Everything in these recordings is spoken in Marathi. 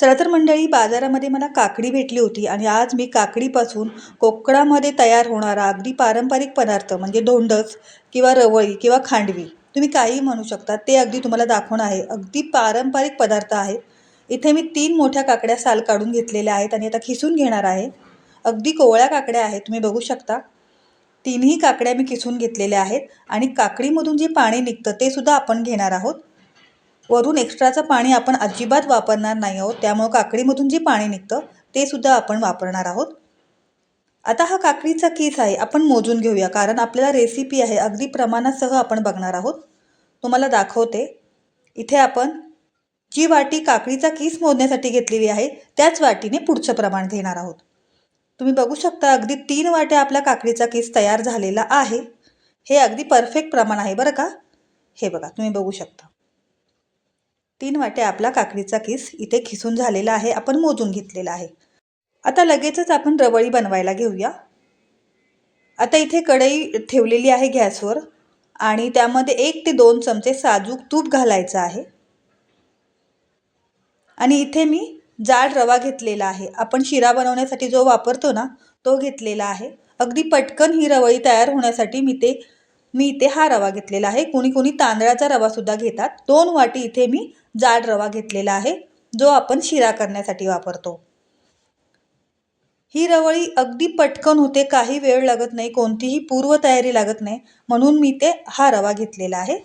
चला तर मंडळी बाजारामध्ये मला काकडी भेटली होती आणि आज मी काकडीपासून कोकणामध्ये तयार होणारा अगदी पारंपरिक पदार्थ म्हणजे धोंडस किंवा रवळी किंवा खांडवी तुम्ही काही म्हणू शकता ते अगदी तुम्हाला दाखवणं आहे. अगदी पारंपरिक पदार्थ आहे इथे मी तीन मोठ्या काकड्या साल काढून घेतलेल्या आहेत आणि आता खिसून घेणार आहे. अगदी कोवळ्या काकड्या आहेत तुम्ही बघू शकता. तीनही काकड्या मी किसून घेतलेल्या आहेत आणि काकडीमधून जे पाणी निघतं ते सुद्धा आपण घेणार आहोत. वरून एक्स्ट्राचं पाणी आपण अजिबात वापरणार नाही आहोत. त्यामुळं काकडीमधून जे पाणी निघतं ते सुद्धा आपण वापरणार आहोत. आता हा काकडीचा केस आहे आपण मोजून घेऊया कारण आपल्याला रेसिपी आहे अगदी प्रमाणासह आपण बघणार आहोत. तुम्हाला दाखवते. इथे आपण जी वाटी काकडीचा किस मोजण्यासाठी घेतलेली आहे त्याच वाटीने पुढचं प्रमाण घेणार आहोत. तुम्ही बघू शकता अगदी तीन वाट्या आपल्या काकडीचा केस तयार झालेला आहे. हे अगदी परफेक्ट प्रमाण आहे बरं का? हे बघा तुम्ही बघू शकता. तीन वाट्या आपला काकडीचा किस इथे खिसून झालेला आहे आपण मोजून घेतलेला आहे. आता लगेचच आपण रवळी बनवायला घेऊया. आता इथे कढई ठेवलेली आहे गॅसवर आणि त्यामध्ये एक ते दोन चमचे साजूक तूप घालायचं आहे. आणि इथे मी जाड रवा घेतलेला आहे. आपण शिरा बनवण्यासाठी जो वापरतो ना तो घेतलेला आहे. अगदी पटकन ही रवळी तयार होण्यासाठी मी ते मी इथे हा रवा घेतलेला आहे. कुणी कुणी तांदळाचा रवासुद्धा घेतात. दोन वाटी इथे मी जाड रवा घेतलेला आहे जो आपण शिरा करण्यासाठी वापरतो. ही रवळी अगदी पटकन होते काही वेळ लागत नाही कोणतीही पूर्वतयारी लागत नाही म्हणून मी ते हा रवा घेतलेला आहे.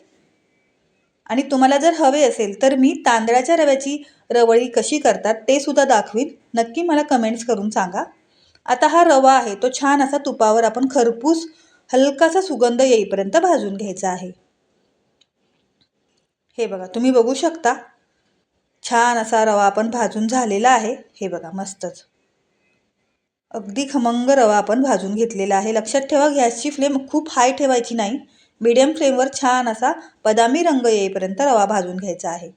आणि तुम्हाला जर हवे असेल तर मी तांदळाच्या रव्याची रवळी कशी करतात ते सुद्धा दाखवीन. नक्की मला कमेंट्स करून सांगा. आता हा रवा आहे तो छान असा तुपावर आपण खरपूस हलकासा सुगंध येईपर्यंत भाजून घ्यायचा आहे. हे बघा तुम्ही बघू शकता. छान असा रवा आपण भाजून झालेला आहे. हे बघा मस्तच. अगदी खमंग रवा आपण भाजून घेतलेला आहे. लक्षात ठेवा गॅसची फ्लेम खूप हाय ठेवायची नाही. मीडियम फ्लेमवर छान असा बदामी रंग येईपर्यंत रवा भाजून घ्यायचा आहे.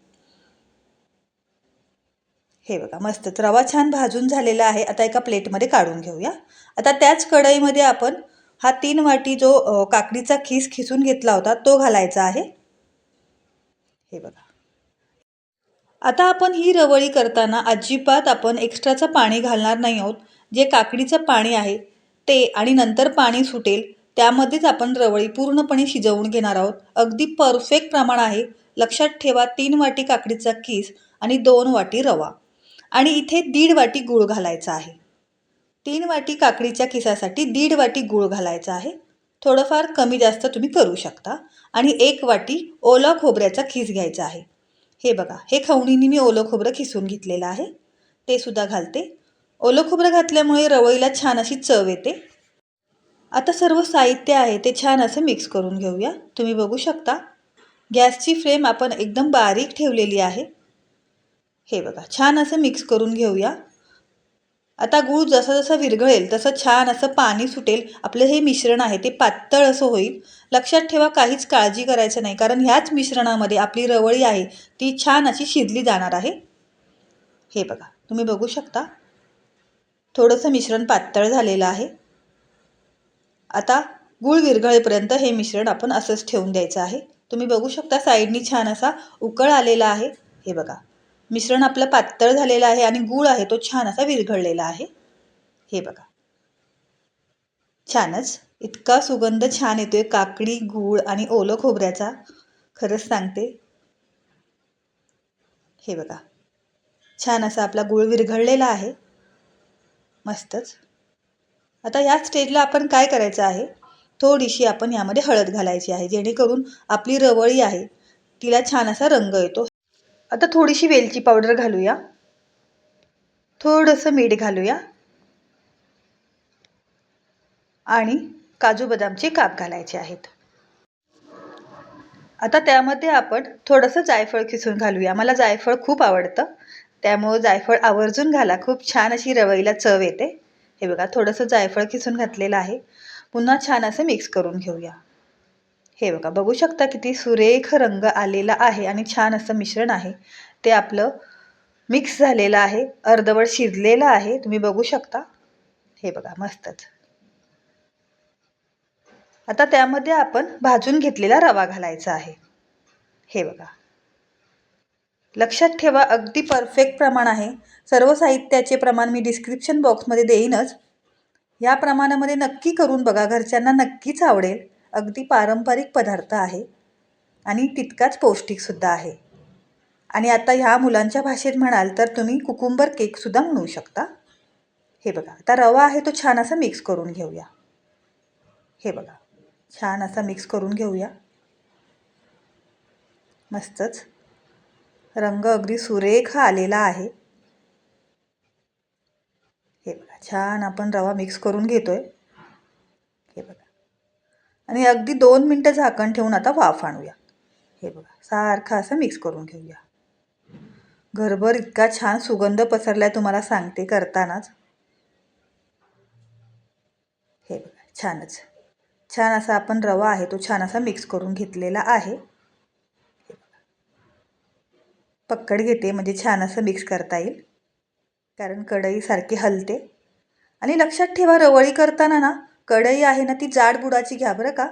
हे बघा मस्तच. रवा छान भाजून झालेला आहे. आता एका प्लेटमध्ये काढून घेऊया. आता त्याच कढईमध्ये आपण हा तीन वाटी जो काकडीचा खीस खिसून घेतला होता तो घालायचा आहे. हे बघा. आता आपण ही रवळी करताना अजिबात आपण एक्स्ट्राचं पाणी घालणार नाही आहोत. जे काकडीचं पाणी आहे ते आणि नंतर पाणी सुटेल त्यामध्येच आपण रवळी पूर्णपणे शिजवून घेणार आहोत. अगदी परफेक्ट प्रमाण आहे. लक्षात ठेवा तीन वाटी काकडीचा किस आणि दोन वाटी रवा. आणि इथे दीड वाटी गूळ घालायचा आहे. तीन वाटी काकडीच्या किसासाठी दीड वाटी गूळ घालायचा आहे. थोडंफार कमी जास्त तुम्ही करू शकता. आणि एक वाटी ओला खोबऱ्याचा खीस घ्यायचा आहे. हे बघा हे खवणीने मी ओलं खोबरं खिसून घेतलेलं आहे. ते सुद्धा घालते. ओलं खोबरं घातल्यामुळे रवळीला छान अशी चव येते. आता सर्व साहित्य आहे ते छान असं मिक्स करून घेऊया. तुम्ही बघू शकता. गॅसची फ्लेम आपण एकदम बारीक ठेवलेली आहे. हे बघा छान असं मिक्स करून घेऊया. आता गूळ जसं जसं विरघळेल तसं छान असं पाणी सुटेल. आपलं हे मिश्रण आहे ते पातळ असं होईल. लक्षात ठेवा काहीच काळजी करायचं नाही. कारण ह्याच मिश्रणामध्ये आपली रवळी आहे ती छान अशी शिजली जाणार आहे. हे बघा तुम्ही बघू शकता. थोडंसं मिश्रण पातळ झालेलं आहे. आता गूळ विरघळेपर्यंत हे मिश्रण आपण असंच ठेवून द्यायचं आहे. तुम्ही बघू शकता साईडनी छान असा उकळ आलेला आहे. हे बघा मिश्रण आपलं पातळ झालेलं आहे आणि गूळ आहे तो छान असा विरघळलेला आहे. हे बघा. छानच. इतका सुगंध छान येतोय काकडी गूळ आणि ओलं खोबऱ्याचा. खरंच सांगते. हे बघा. छान असा आपला गूळ विरघळलेला आहे. मस्तच. आता या स्टेजला आपण काय करायचं आहे? थोडीशी आपण यामध्ये हळद घालायची आहे जेणेकरून आपली रवळी आहे तिला छान असा रंग येतो. आता थोडीशी वेलची पावडर घालूया. थोडंसं मीठ घालूया. आणि काजू बदामचे काप घालायचे आहेत. आता त्यामध्ये आपण थोडंसं जायफळ खिसून घालूया. मला जायफळ खूप आवडतं. त्यामुळं जायफळ आवर्जून घाला. खूप छान अशी रवईला चव येते. हे बघा थोडंसं जायफळ खिसून घातलेलं आहे. पुन्हा छान असं मिक्स करून घेऊया. हे बघा बघू शकता किती सुरेख रंग आलेला आहे आणि छान असं मिश्रण आहे. ते आपलं मिक्स झालेलं आहे अर्धवट शिजलेलं आहे. तुम्ही बघू शकता. हे बघा मस्तच. आता त्यामध्ये आपण भाजून घेतलेला रवा घालायचा आहे. हे बघा. लक्षात ठेवा अगदी परफेक्ट प्रमाण आहे. सर्व साहित्याचे प्रमाण मी डिस्क्रिप्शन बॉक्समध्ये देईनच. या प्रमाणामध्ये नक्की करून बघा घरच्यांना नक्कीच आवडेल. अगदी पारंपरिक पदार्थ आहे आणि तितकाच पौष्टिकसुद्धा आहे. आणि आता ह्या मुलांच्या भाषेत म्हणाल तर तुम्ही कुकुंबर केकसुद्धा म्हणू शकता. हे बघा आता रवा आहे तो छान असा मिक्स करून घेऊया. हे बघा छान असा मिक्स करून घेऊया. मस्तच. रंग अगदी सुरेख आलेला आहे. हे बघा छान आपण रवा मिक्स करून घेतोय. आहे आणि अगदी दोन मिनटं झाकण ठेवून आता वाफ आणूया. हे बघा सारखं असं मिक्स करून घेऊया. घरभर इतका छान सुगंध पसरलाय तुम्हाला सांगते करतानाच. हे बघा छानच. छान असा आपण रवा आहे तो छान असा मिक्स करून घेतलेला आहे. पक्कड घेते म्हणजे छान असं मिक्स करता येईल. कारण कढई सारखी हलते. आणि लक्षात ठेवा रवळी करताना ना कढई आहे ना ती जाड बुडाची घ्या बरं का.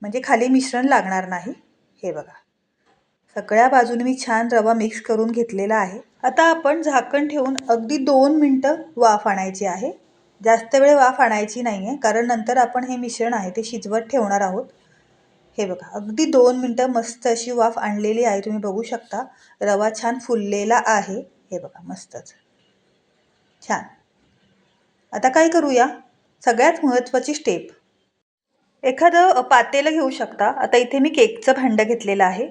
म्हणजे खाली मिश्रण लागणार नाही. हे बघा. सगळ्या बाजूने मी छान रवा मिक्स करून घेतलेला आहे. आता आपण झाकण ठेवून अगदी दोन मिनटं वाफ आणायची आहे. जास्त वेळ वाफ आणायची नाही आहे कारण नंतर आपण हे मिश्रण आहे ते शिजवत ठेवणार आहोत. हे बघा अगदी दोन मिनटं मस्त अशी वाफ आणलेली आहे तुम्ही बघू शकता. रवा छान फुललेला आहे. हे बघा मस्तच. छान. आता काय करूया? सगळ्यात महत्त्वाची स्टेप एखादं पातेलं घेऊ शकता. आता इथे मी केकचं भांडं घेतलेलं आहे.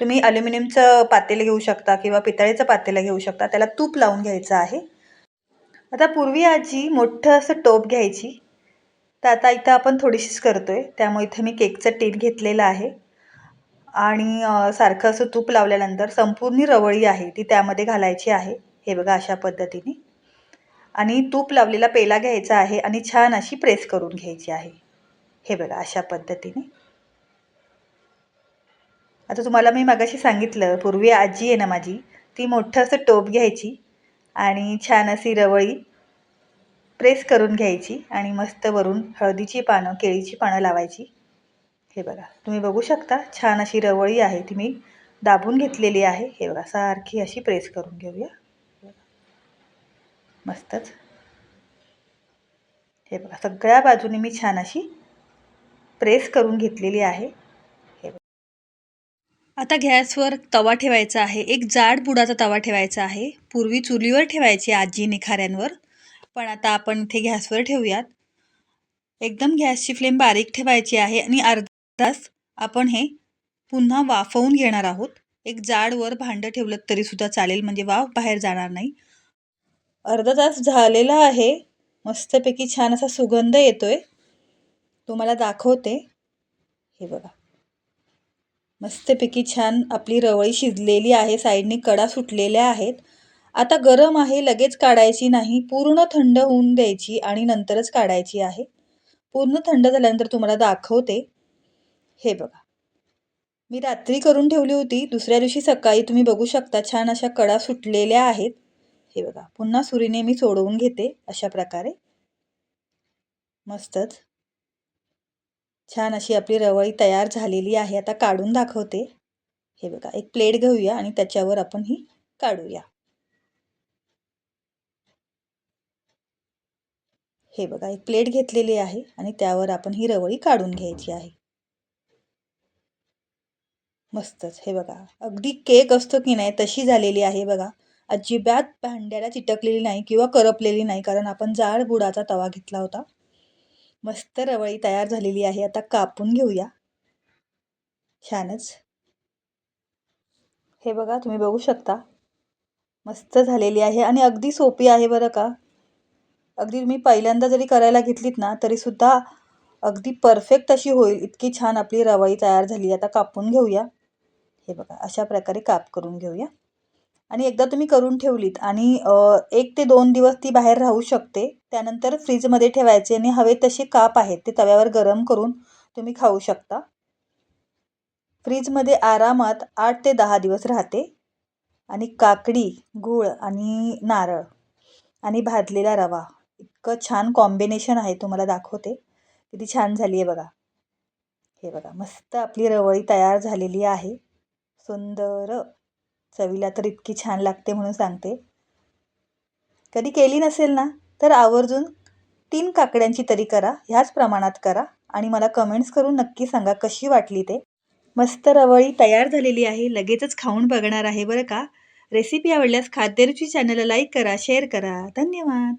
तुम्ही अल्युमिनियमचं पातेलं घेऊ शकता किंवा पितळेचं पातेलं घेऊ शकता. त्याला तूप लावून घ्यायचं आहे. आता पूर्वी आजी मोठं असं टोप घ्यायची. तर आता इथं आपण थोडीशीच करतो आहे त्यामुळे इथं मी केकचं टीन घेतलेलं आहे. आणि सारखं असं तूप लावल्यानंतर संपूर्ण रवळी आहे ती त्यामध्ये घालायची आहे. हे बघा अशा पद्धतीने. आणि तूप लावलेला पेला घ्यायचा आहे आणि छान अशी प्रेस करून घ्यायची आहे. हे बघा अशा पद्धतीने. आता तुम्हाला मी मगाशी सांगितलं पूर्वी आजी आहे ना माझी ती मोठं असं टोप घ्यायची आणि छान अशी रवळी प्रेस करून घ्यायची आणि मस्त वरून हळदीची पानं केळीची पानं लावायची. हे बघा तुम्ही बघू शकता छान अशी रवळी आहे ती मी दाबून घेतलेली आहे. हे बघा सारखी अशी प्रेस करून घेऊया. मस्तच. हे बघा सगळ्या बाजूने मी छान अशी प्रेस करून घेतलेली आहे. हे आता गॅसवर तवा ठेवायचा आहे. एक जाड बुडाचा तवा ठेवायचा आहे. पूर्वी चुलीवर ठेवायची आजी निखाऱ्यांवर. पण आता आपण इथे गॅसवर ठेवूयात. एकदम गॅसची फ्लेम बारीक ठेवायची आहे आणि अर्धा तास आपण हे पुन्हा वाफवून घेणार आहोत. एक जाडवर भांडं ठेवलं तरीसुद्धा चालेल. म्हणजे वाफ बाहेर जाणार नाही. अर्धा तास झालेला आहे. मस्तपैकी छान असा सुगंध येतो आहे तुम्हाला दाखवते. हे बघा. मस्तपैकी छान आपली रवळी शिजलेली आहे. साईडने कडा सुटलेल्या आहेत. आता गरम आहे. लगेच काढायची नाही. पूर्ण थंड होऊन द्यायची आणि नंतरच काढायची आहे. पूर्ण थंड झाल्यानंतर तुम्हाला दाखवते. हे बघा. मी रात्री करून ठेवली होती. दुसऱ्या दिवशी सकाळी तुम्ही बघू शकता. छान अशा कडा सुटलेल्या आहेत. हे बघा पुन्हा सुरीने मी सोडवून घेते अशा प्रकारे. मस्तच. छान अशी आपली रवळी तयार झालेली आहे. आता काढून दाखवते. हे बघा एक प्लेट घेऊया आणि त्याच्यावर आपण ही काढूया. हे बघा एक प्लेट घेतलेली आहे आणि त्यावर आपण ही रवळी काढून घ्यायची आहे. मस्तच. हे बघा अगदी केक असतो की नाही तशी झालेली आहे बघा. अजिबात भांड्याला चिटकलेली नाही किंवा करपलेली नाही कारण आपण जाड बुडाचा तवा घेतला होता. मस्त रवळी तयार झालेली आहे. आता कापून घेऊया. छानच. हे बघा तुम्ही बघू शकता. मस्त झालेली आहे आणि अगदी सोपी आहे बरं का. अगदी मी पहिल्यांदा जरी करायला घेतलीत ना तरीसुद्धा अगदी परफेक्ट अशी होईल. इतकी छान आपली रवळी तयार झाली. आता कापून घेऊया. हे बघा अशा प्रकारे काप करून घेऊया. आणि एकदा तुम्ही करून ठेवलीत आणि एक ते दोन दिवस ती बाहेर राहू शकते. त्यानंतर फ्रीजमध्ये ठेवायचे आणि हवे तसे काप आहेत ते तव्यावर गरम करून तुम्ही खाऊ शकता. फ्रीजमध्ये आरामात आठ ते दहा दिवस राहते. आणि काकडी गूळ आणि नारळ आणि भाजलेला रवा. इतकं छान कॉम्बिनेशन आहे तुम्हाला दाखवते. किती छान झाली आहे बघा. हे बघा मस्त आपली रवळी तयार झालेली आहे. सुंदर. चवीला तर इतकी छान लागते म्हणून सांगते. कधी केली नसेल ना तर आवर्जून तीन काकड्यांची तरी करा ह्याच प्रमाणात करा आणि मला कमेंट्स करून नक्की सांगा कशी वाटली ते. मस्त रवळी तयार झालेली आहे लगेचच खाऊन बघणार आहे बरं का. रेसिपी आवडल्यास खाद्यरुची चॅनलला लाईक करा शेअर करा. धन्यवाद.